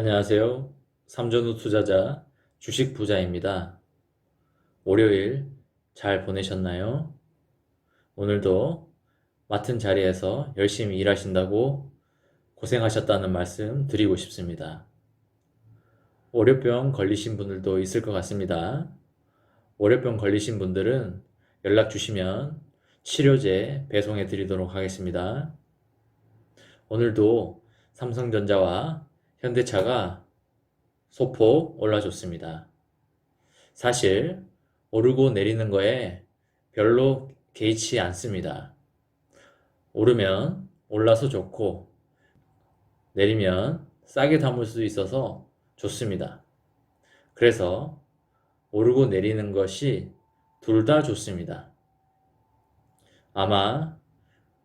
안녕하세요. 삼전후 투자자 주식 부자입니다. 월요일 잘 보내셨나요? 오늘도 맡은 자리에서 열심히 일하신다고 고생하셨다는 말씀 드리고 싶습니다. 월요병 걸리신 분들도 있을 것 같습니다. 월요병 걸리신 분들은 연락 주시면 치료제 배송해 드리도록 하겠습니다. 오늘도 삼성전자와 현대차가 소폭 올라줬습니다. 사실 오르고 내리는 거에 별로 개의치 않습니다. 오르면 올라서 좋고 내리면 싸게 담을 수 있어서 좋습니다. 그래서 오르고 내리는 것이 둘 다 좋습니다. 아마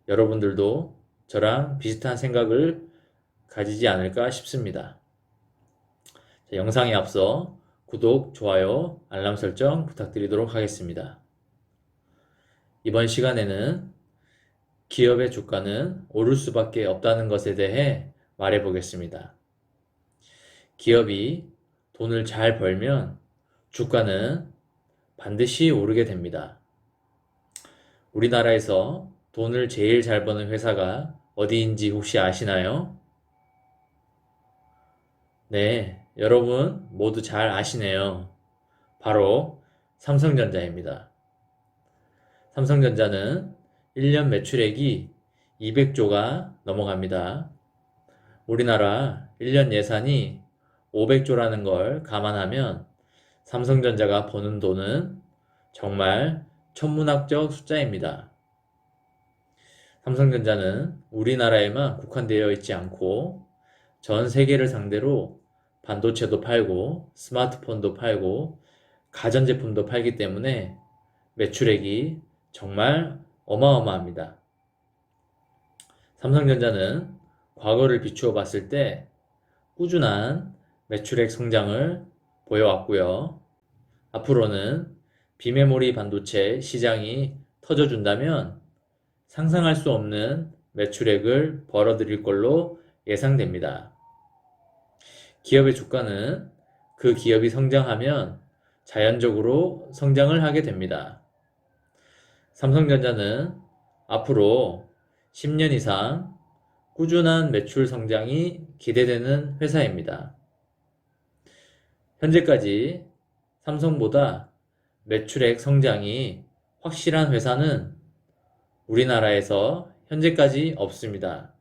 여러분들도 저랑 비슷한 생각을 가지지 않을까 싶습니다. 자, 영상에 앞서 구독, 좋아요, 알람 설정 부탁드리도록 하겠습니다. 이번 시간에는 기업의 주가는 오를 수밖에 없다는 것에 대해 말해 보겠습니다. 기업이 돈을 잘 벌면 주가는 반드시 오르게 됩니다. 우리나라에서 돈을 제일 잘 버는 회사가 어디인지 혹시 아시나요? 네, 여러분 모두 잘 아시네요. 바로 삼성전자입니다. 삼성전자는 1년 매출액이 200조가 넘어갑니다. 우리나라 1년 예산이 500조라는 걸 감안하면 삼성전자가 버는 돈은 정말 천문학적 숫자입니다. 삼성전자는 우리나라에만 국한되어 있지 않고 전 세계를 상대로 반도체도 팔고 스마트폰도 팔고 가전제품도 팔기 때문에 매출액이 정말 어마어마합니다. 삼성전자는 과거를 비추어 봤을 때 꾸준한 매출액 성장을 보여왔고요. 앞으로는 비메모리 반도체 시장이 터져준다면 상상할 수 없는 매출액을 벌어들일 걸로 예상됩니다. 기업의 주가는 그 기업이 성장하면 자연적으로 성장을 하게 됩니다. 삼성전자는 앞으로 10년 이상 꾸준한 매출 성장이 기대되는 회사입니다. 현재까지 삼성보다 매출액 성장이 확실한 회사는 우리나라에서 현재까지 없습니다.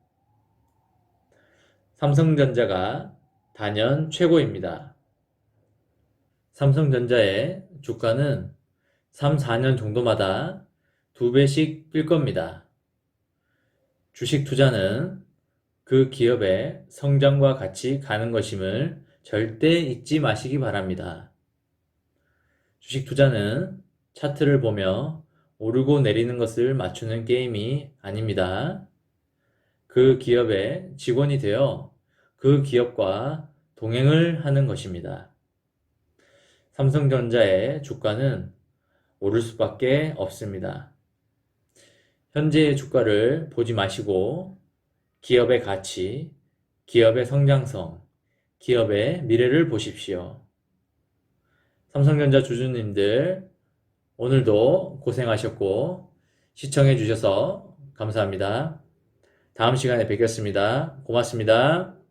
삼성전자가 단연 최고입니다. 삼성전자의 주가는 3, 4년 정도마다 두 배씩 뛸 겁니다. 주식 투자는 그 기업의 성장과 같이 가는 것임을 절대 잊지 마시기 바랍니다. 주식 투자는 차트를 보며 오르고 내리는 것을 맞추는 게임이 아닙니다. 그 기업의 직원이 되어 그 기업과 동행을 하는 것입니다. 삼성전자의 주가는 오를 수밖에 없습니다. 현재의 주가를 보지 마시고 기업의 가치, 기업의 성장성, 기업의 미래를 보십시오. 삼성전자 주주님들, 오늘도 고생하셨고, 시청해 주셔서 감사합니다. 다음 시간에 뵙겠습니다. 고맙습니다.